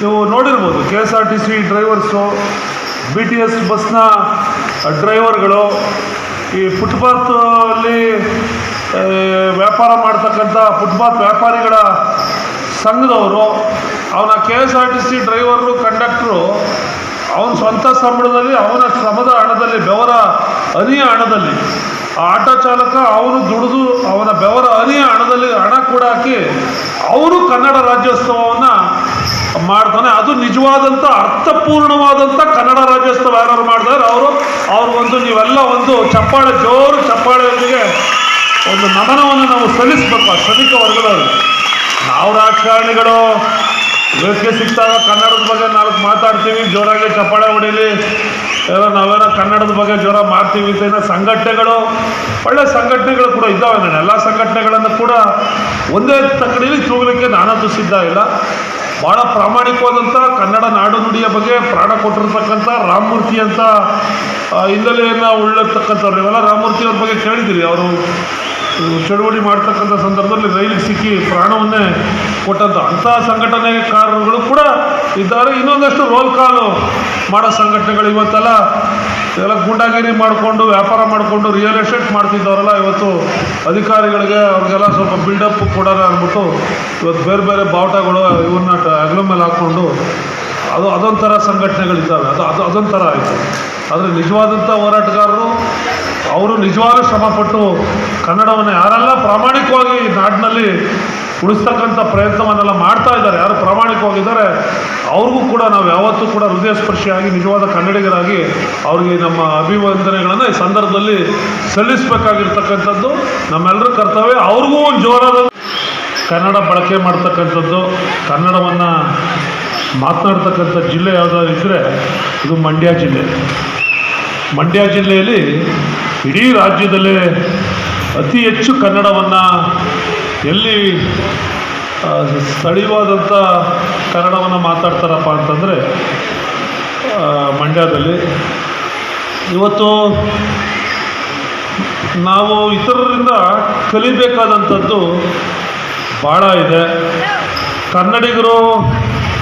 ನೀವು ನೋಡಿರ್ಬೋದು K S R T C drivers B T S ಬಸ್ನ ಡ್ರೈವರ್ಗಳು ಈ ಫುಟ್ಪಾತಲ್ಲಿ ವ್ಯಾಪಾರ ಮಾಡ್ತಕ್ಕಂಥ ಫುಟ್ಪಾತ್ ವ್ಯಾಪಾರಿಗಳ ಸಂಘದವರು, ಅವನ K S R T C driver conductor ಅವನ ಸ್ವಂತ ಸಂಬಳದಲ್ಲಿ, ಅವನ ಶ್ರಮದ ಹಣದಲ್ಲಿ, ಬೆವರ ಅನಿಯ ಹಣದಲ್ಲಿ, ಆ ಆಟೋ ಚಾಲಕ ಅವನು ದುಡಿದು ಅವನ ಬೆವರ ಅನಿಯ ಹಣದಲ್ಲಿ ಹಣ ಕೂಡ ಹಾಕಿ ಅವರು ಕನ್ನಡ ರಾಜ್ಯೋತ್ಸವವನ್ನು ಮಾಡ್ತಾನೆ, ಅದು ನಿಜವಾದಂಥ ಅರ್ಥಪೂರ್ಣವಾದಂಥ ಕನ್ನಡ ರಾಜ್ಯೋತ್ಸವ ಯಾರು ಮಾಡಿದಾರೆ ಅವರು ಅವ್ರಿಗೊಂದು ನೀವೆಲ್ಲ ಒಂದು ಚಪ್ಪಾಳೆ, ಜೋರು ಚಪ್ಪಾಳೆಯೊಂದಿಗೆ ಒಂದು ನಮನವನ್ನು ನಾವು ಸಲ್ಲಿಸಬೇಕು, ಆ ಶ್ರಮಿಕ ವರ್ಗದವರು. ನಾವು ರಾಜಕಾರಣಿಗಳು ವೇದಿಕೆ ಸಿಕ್ತಾಗ ಕನ್ನಡದ ಬಗ್ಗೆ ನಾಲ್ಕು ಮಾತಾಡ್ತೀವಿ, ಜೋರಾಗಿ ಚಪ್ಪಾಳೆ ಹೊಡೀಲಿ ಏನೋ ನಾವೇನೋ ಕನ್ನಡದ ಬಗ್ಗೆ ಜ್ವರ ಮಾಡ್ತೀವಿ ಅಂತ ಏನೋ ಸಂಘಟನೆಗಳು, ಒಳ್ಳೆ ಸಂಘಟನೆಗಳು ಕೂಡ ಇದ್ದಾವೆ ನಾನು ಎಲ್ಲ ಸಂಘಟನೆಗಳನ್ನು ಕೂಡ ಒಂದೇ ತಕ್ಕಡಿಯಲ್ಲಿ ತೂಗಲಿಕ್ಕೆ ನಾನಂತೂ ಸಿದ್ಧ ಇಲ್ಲ. ಭಾಳ ಪ್ರಾಮಾಣಿಕವಾದಂಥ ಕನ್ನಡ ನಾಡು ನುಡಿಯ ಬಗ್ಗೆ ಪ್ರಾಣ ಕೊಟ್ಟಿರ್ತಕ್ಕಂಥ ರಾಮಮೂರ್ತಿ ಅಂತ ಹಿನ್ನೆಲೆಯನ್ನು ಉಳ್ಳತಕ್ಕಂಥವ್ರು ನೀವೆಲ್ಲ ರಾಮಮೂರ್ತಿ ಅವ್ರ ಬಗ್ಗೆ ಕೇಳಿದ್ದೀರಿ. ಅವರು ಚಳುವಳಿ ಮಾಡ್ತಕ್ಕಂಥ ಸಂದರ್ಭದಲ್ಲಿ ರೈಲಿಗೆ ಸಿಕ್ಕಿ ಪ್ರಾಣವನ್ನೇ ಕೊಟ್ಟಂಥ ಅಂಥ ಸಂಘಟನೆಕಾರರುಗಳು ಕೂಡ ಇದ್ದಾರೆ. ಇನ್ನೊಂದಷ್ಟು ರೋಲ್ ಕಾಲು ಮಾಡೋ ಸಂಘಟನೆಗಳು ಇವತ್ತೆಲ್ಲ. ಎಲ್ಲ ಗೂಂಡಾಗಿರಿ ಮಾಡಿಕೊಂಡು, ವ್ಯಾಪಾರ ಮಾಡಿಕೊಂಡು ರಿಯಲ್ ಎಸ್ಟೇಟ್ ಮಾಡ್ತಿದ್ದವರೆಲ್ಲ ಇವತ್ತು ಅಧಿಕಾರಿಗಳಿಗೆ ಅವ್ರಿಗೆಲ್ಲ ಸ್ವಲ್ಪ ಬಿಲ್ಡಪ್ ಕೊಡೋಣ ಅಂದ್ಬಿಟ್ಟು ಇವತ್ತು ಬೇರೆ ಬೇರೆ ಬಾವುಟಗಳು ಇವನ್ನ ಅಗ್ಲ ಮೇಲೆ ಹಾಕ್ಕೊಂಡು ಅದು ಅದೊಂಥರ ಸಂಘಟನೆಗಳಿದ್ದಾವೆ. ಅದು ಅದು, ಅದೊಂಥರ ಆಯಿತು. ಆದರೆ ನಿಜವಾದಂಥ ಹೋರಾಟಗಾರರು, ಅವರು ನಿಜವಾದ ಶ್ರಮಪಟ್ಟು ಕನ್ನಡವನ್ನು ಯಾರೆಲ್ಲ ಪ್ರಾಮಾಣಿಕವಾಗಿ ನಾಡಿನಲ್ಲಿ ಉಳಿಸ್ತಕ್ಕಂಥ ಪ್ರಯತ್ನವನ್ನೆಲ್ಲ ಮಾಡ್ತಾ ಇದ್ದಾರೆ, ಯಾರು ಪ್ರಾಮಾಣಿಕವಾಗಿದ್ದಾರೆ ಅವ್ರಿಗೂ ಕೂಡ ನಾವು ಯಾವತ್ತೂ ಕೂಡ ಹೃದಯ ಸ್ಪರ್ಶಿಯಾಗಿ ನಿಜವಾದ ಕನ್ನಡಿಗರಾಗಿ ಅವ್ರಿಗೆ ನಮ್ಮ ಅಭಿವಂದನೆಗಳನ್ನು ಈ ಸಂದರ್ಭದಲ್ಲಿ ಸಲ್ಲಿಸಬೇಕಾಗಿರ್ತಕ್ಕಂಥದ್ದು. ನಮ್ಮೆಲ್ಲರ ಕರ್ತವ್ಯ, ಅವ್ರಿಗೂ ಒಂದು ಜೋರಾದ ಕನ್ನಡ ಬಳಕೆ ಮಾಡ್ತಕ್ಕಂಥದ್ದು. ಕನ್ನಡವನ್ನು ಮಾತನಾಡ್ತಕ್ಕಂಥ ಜಿಲ್ಲೆ ಯಾವುದಾದ್ರು ಇದ್ದರೆ ಇದು ಮಂಡ್ಯ ಜಿಲ್ಲೆ. ಮಂಡ್ಯ ಜಿಲ್ಲೆಯಲ್ಲಿ ಇಡೀ ರಾಜ್ಯದಲ್ಲೇ ಅತಿ ಹೆಚ್ಚು ಕನ್ನಡವನ್ನು ಎಲ್ಲಿ ಸ್ಥಳೀಯವಾದಂಥ ಕನ್ನಡವನ್ನು ಮಾತಾಡ್ತಾರಪ್ಪ ಅಂತಂದರೆ ಮಂಡ್ಯದಲ್ಲಿ. ಇವತ್ತು ನಾವು ಇತರರಿಂದ ಕಲಿಬೇಕಾದಂಥದ್ದು ಭಾಳ ಇದೆ. ಕನ್ನಡಿಗರು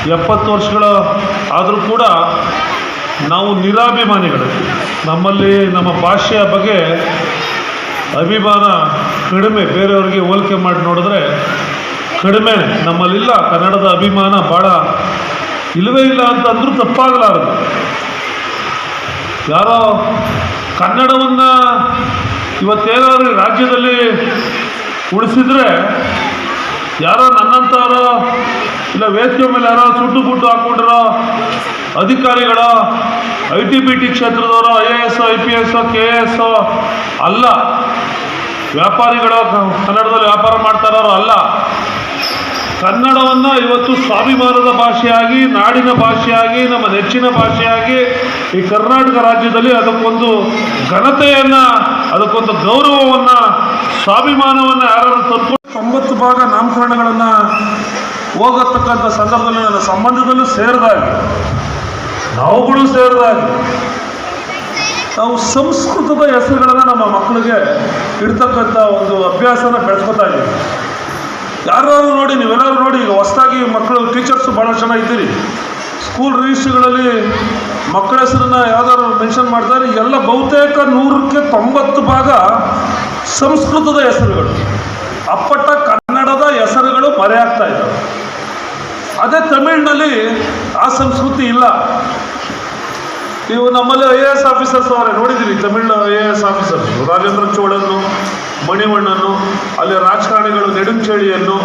ಎಪ್ಪತ್ತು ವರ್ಷಗಳ ಆದರೂ ಕೂಡ ನಾವು ನಿರಾಭಿಮಾನಿಗಳು. ನಮ್ಮಲ್ಲಿ ನಮ್ಮ ಭಾಷೆಯ ಬಗ್ಗೆ ಅಭಿಮಾನ ಕಡಿಮೆ, ಬೇರೆಯವ್ರಿಗೆ ಹೋಲಿಕೆ ಮಾಡಿ ನೋಡಿದ್ರೆ ಕಡಿಮೆ. ನಮ್ಮಲ್ಲಿಲ್ಲ, ಕನ್ನಡದ ಅಭಿಮಾನ ಭಾಳ ಇಲ್ಲವೇ ಇಲ್ಲ ಅಂತ ಅಂದರೂ ತಪ್ಪಾಗಲಾರದು. ಯಾರೋ ಕನ್ನಡವನ್ನು ಇವತ್ತೇನಾದ್ರು ರಾಜ್ಯದಲ್ಲಿ ಉಳಿಸಿದ್ರೆ ಯಾರೋ ನನ್ನಂಥವ್ರೋ ಇಲ್ಲ ವೇದಿಕೆ ಮೇಲೆ ಯಾರೋ ಸುಟ್ಟು ಬುಟ್ಟು ಹಾಕ್ಕೊಂಡಿರೋ ಅಧಿಕಾರಿಗಳು I T B T ಕ್ಷೇತ್ರದವರು I A S, I P S, K A S ಅಲ್ಲ. ವ್ಯಾಪಾರಿಗಳ ಕನ್ನಡದಲ್ಲಿ ವ್ಯಾಪಾರ ಮಾಡ್ತಾ ಇರೋರು ಅಲ್ಲ. ಕನ್ನಡವನ್ನು ಇವತ್ತು ಸ್ವಾಭಿಮಾನದ ಭಾಷೆಯಾಗಿ, ನಾಡಿನ ಭಾಷೆಯಾಗಿ, ನಮ್ಮ ನೆಚ್ಚಿನ ಭಾಷೆಯಾಗಿ ಈ ಕರ್ನಾಟಕ ರಾಜ್ಯದಲ್ಲಿ ಅದಕ್ಕೊಂದು ಘನತೆಯನ್ನು, ಅದಕ್ಕೊಂದು ಗೌರವವನ್ನು, ಸ್ವಾಭಿಮಾನವನ್ನು ಯಾರು ತಂದ್ಕೊಂಡು ತೊಂಬತ್ತು ಭಾಗ ನಾಮಕರಣಗಳನ್ನು ಹೋಗತಕ್ಕಂಥ ಸಂದರ್ಭದಲ್ಲಿ ನನ್ನ ಸಂಬಂಧದಲ್ಲೂ ಸೇರಿದಾಗೆ. ನಾವುಗಳು ಸೇರಿದಾಗ ನಾವು ಸಂಸ್ಕೃತದ ಹೆಸರುಗಳನ್ನು ನಮ್ಮ ಮಕ್ಕಳಿಗೆ ಇಡ್ತಕ್ಕಂಥ ಒಂದು ಅಭ್ಯಾಸನ ಬೆಳೆಸ್ಕೊತಾ ಇದ್ದೀವಿ. ಯಾರು ನೋಡಿ, ನೀವೆಲ್ಲರೂ ನೋಡಿ, ಈಗ ಹೊಸದಾಗಿ ಮಕ್ಕಳು ಟೀಚರ್ಸು ಭಾಳ ಜನ ಇದ್ದೀರಿ. ಸ್ಕೂಲ್ ರಿಜಿಸ್ಟ್ರಿಗಳಲ್ಲಿ ಮಕ್ಕಳ ಹೆಸರನ್ನ ಯಾವ್ದಾದ್ರು ಮೆನ್ಷನ್ ಮಾಡ್ತಾರೆ. ಎಲ್ಲ ಬಹುತೇಕ ನೂರಕ್ಕೆ ತೊಂಬತ್ತು ಭಾಗ ಸಂಸ್ಕೃತದ ಹೆಸರುಗಳು. ಅಪ್ಪಟ್ಟ ಕನ್ನಡದ ಹೆಸರುಗಳು ಮರೆಯಾಗ್ತಾ ಇದ್ದಾವೆ. ಅದೇ ತಮಿಳಿನಲ್ಲಿ ಆ ಸಂಸ್ಕೃತಿ ಇಲ್ಲ. ನೀವು ನಮ್ಮಲ್ಲಿ ಐ ಎ ಎಸ್ ಆಫೀಸರ್ಸ್ ಅವರೇ ನೋಡಿದ್ದೀರಿ Tamil I A S officers Rajendra ಚೋಳನ್ನು, ಮಣಿವಣ್ಣನ್ನು, ಅಲ್ಲಿ ರಾಜಕಾರಣಿಗಳು ನೆಡುಂಚೇಳಿಯನ್ನು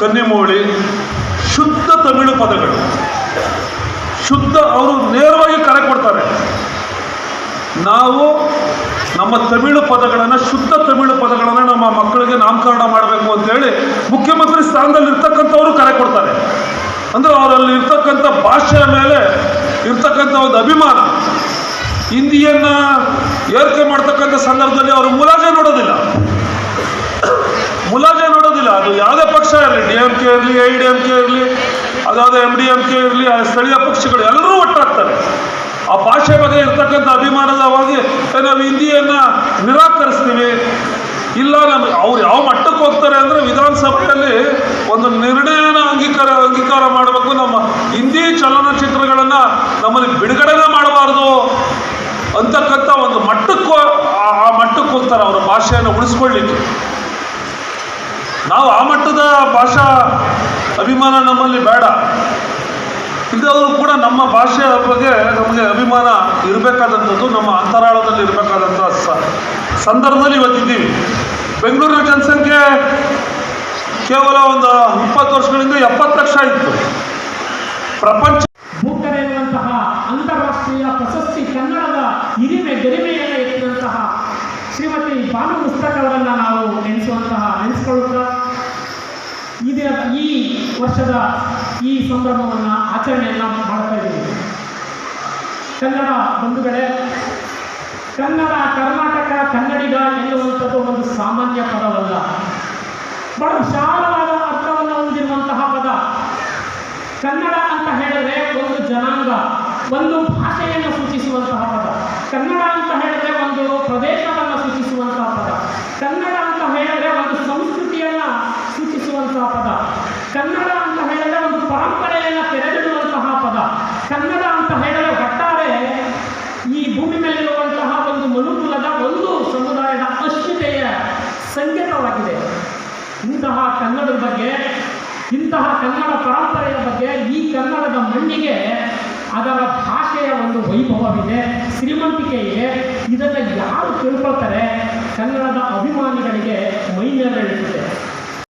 ಕನ್ನಿಮೋಳಿ, ಶುದ್ಧ ತಮಿಳು ಪದಗಳು. ಶುದ್ಧ ಅವರು ನೇರವಾಗಿ ಕರೆ ಕೊಡ್ತಾರೆ. ನಾವು ನಮ್ಮ ತಮಿಳು ಪದಗಳನ್ನು, ಶುದ್ಧ ತಮಿಳು ಪದಗಳನ್ನು ನಮ್ಮ ಮಕ್ಕಳಿಗೆ ನಾಮಕರಣ ಮಾಡಬೇಕು ಅಂತೇಳಿ ಮುಖ್ಯಮಂತ್ರಿ ಸ್ಥಾನದಲ್ಲಿ ಇರ್ತಕ್ಕಂಥವರು ಕರೆ ಕೊಡ್ತಾರೆ. ಅಂದರೆ ಅವರಲ್ಲಿ ಇರ್ತಕ್ಕಂಥ ಭಾಷೆಯ ಮೇಲೆ ಇರ್ತಕ್ಕಂಥ ಒಂದು ಅಭಿಮಾನ. ಹಿಂದಿಯನ್ನು ಏರಿಕೆ ಮಾಡ್ತಕ್ಕಂಥ ಸಂದರ್ಭದಲ್ಲಿ ಅವರು ಮುಲಾಜೆ ನೋಡೋದಿಲ್ಲ. ಮುಲಾಜೆ ನೋಡೋದಿಲ್ಲ. ಅದು ಯಾವುದೇ ಪಕ್ಷ ಇರಲಿ, ಡಿ ಎಂ ಕೆ ಇರಲಿ, ಐ ಡಿ ಎಂ ಕೆ ಇರಲಿ, ಅದಾದ ಎಂ ಡಿ ಎಂ ಕೆ ಇರಲಿ, ಆ ಸ್ಥಳೀಯ ಪಕ್ಷಗಳು ಎಲ್ಲರೂ ಒಟ್ಟಾಗ್ತಾರೆ. ಆ ಭಾಷೆ ಬಗ್ಗೆ ಇರ್ತಕ್ಕಂಥ ಅಭಿಮಾನದವಾಗಿ ನಾವು ಹಿಂದಿಯನ್ನು ನಿರಾಕರಿಸ್ತೀವಿ. ಇಲ್ಲ, ನಮಗೆ ಅವ್ರು ಯಾವ ಮಟ್ಟಕ್ಕೆ ಹೋಗ್ತಾರೆ ಅಂದರೆ ವಿಧಾನಸಭೆಯಲ್ಲಿ ಒಂದು ನಿರ್ಣಯನ ಮಾಡಬೇಕು. ನಮ್ಮ ಹಿಂದಿ ಚಲನಚಿತ್ರಗಳನ್ನು ನಮ್ಮಲ್ಲಿ ಬಿಡುಗಡೆನೆ ಮಾಡಬಾರದು ಅಂತಕ್ಕಂಥ ಒಂದು ಮಟ್ಟಕ್ಕೂ ಆ- ಮಟ್ಟಕ್ಕೆ ಹೋಗ್ತಾರೆ ಅವರ ಭಾಷೆಯನ್ನು ಉಳಿಸ್ಕೊಳ್ಳಿಕ್ಕೆ. ನಾವು ಆ ಮಟ್ಟದ ಭಾಷಾ ಅಭಿಮಾನ ನಮ್ಮಲ್ಲಿ ಬೇಡ. ಇದ್ದವರು ಕೂಡ ನಮ್ಮ ಭಾಷೆಯ ಬಗ್ಗೆ ನಮಗೆ ಅಭಿಮಾನ ಇರಬೇಕಾದಂಥದ್ದು, ನಮ್ಮ ಅಂತರಾಳದಲ್ಲಿ ಇರಬೇಕಾದಂಥ ಸಂದರ್ಭದಲ್ಲಿ ಇವತ್ತಿದ್ದೀವಿ. ಬೆಂಗಳೂರಿನ ಜನಸಂಖ್ಯೆ ಕೇವಲ ಒಂದು ಇಪ್ಪತ್ತು ವರ್ಷಗಳಿಂದ ಎಪ್ಪತ್ತು ಲಕ್ಷ ಇತ್ತು. ಪ್ರಪಂಚ ಎನ್ನುವಂತಹ ಅಂತಾರಾಷ್ಟ್ರೀಯ ಪ್ರಶಸ್ತಿ ಕನ್ನಡದ ಹಿರಿಮೆ ಗರಿಮೆಯನ್ನು ಎತ್ತಿದಂತಹ ಶ್ರೀಮತಿ ಭಾನು ಪುಸ್ತಕಗಳನ್ನು ನಾವು ನೆನೆಸುವಂತಹ, ನೆನೆಸ್ಕೊಳ್ಳುತ್ತಾ? ಈ ದಿನ, ಈ ವರ್ಷದ ಈ ಸಂಭ್ರಮವನ್ನು ಆಚರಣೆಯನ್ನು ಮಾಡ್ತಾ ಇದ್ದೀವಿ. ಕನ್ನಡ ಬಂಧುಗಳೇ, ಕನ್ನಡ ಕರ್ನಾಟಕ ಕನ್ನಡಿಗ ಎನ್ನುವಂಥದ್ದು ಒಂದು ಸಾಮಾನ್ಯ ಪದವಲ್ಲ. ಬಹಳ ವಿಶಾಲವಾದ ಅರ್ಥವನ್ನು ಹೊಂದಿರುವಂತಹ ಪದ. ಕನ್ನಡ ಅಂತ ಹೇಳಿದ್ರೆ ಒಂದು ಜನಾಂಗ ಒಂದು ಭಾಷೆಯನ್ನು ಸೂಚಿಸುವಂತಹ ಪದ ಕನ್ನಡ ಅಂತ ಹೇಳಿದ್ರೆ ಒಂದು ಪ್ರದೇಶವನ್ನು ಸೂಚಿಸುವಂತಹ ಪದ ಕನ್ನಡ ಅಂತ ಹೇಳಿದ್ರೆ ಒಂದು ಸಂಸ್ಕೃತಿಯನ್ನ ಸೂಚಿಸುವಂತಹ ಪದ ಕನ್ನಡ ಅಂತ ಹೇಳಿದ್ರೆ ಒಂದು ಪರಂಪರೆಯನ್ನು ತೆರೆದಿಡುವಂತಹ ಪದ ಕನ್ನಡ ಅಂತ ಹೇಳಿದ್ರೆ ಒಟ್ಟಾರೆ ಈ ಭೂಮಿ ಮೇಲಿರುವಂತಹ ಒಂದು ಮನುಕುಲದ ಒಂದು ಸಮುದಾಯದ ಅಸ್ಮಿತೆಯ ಸಂಕೇತವಾಗಿದೆ ಕನ್ನಡದ ಬಗ್ಗೆ, ಇಂತಹ ಕನ್ನಡ ಪರಂಪರೆಯ ಬಗ್ಗೆ ಈ ಕನ್ನಡದ ಮಣ್ಣಿಗೆ ಅದರ ಭಾಷೆಯ ಒಂದು ವೈಭವವಿದೆ ಶ್ರೀಮಂತಿಕೆ ಇದೆ ಇದನ್ನು ಯಾರು ತಿಳ್ಕೊಳ್ತಾರೆ? ಕನ್ನಡದ ಅಭಿಮಾನಿಗಳಿಗೆ ಮೈ ಮೇಲೆಳುತ್ತದೆ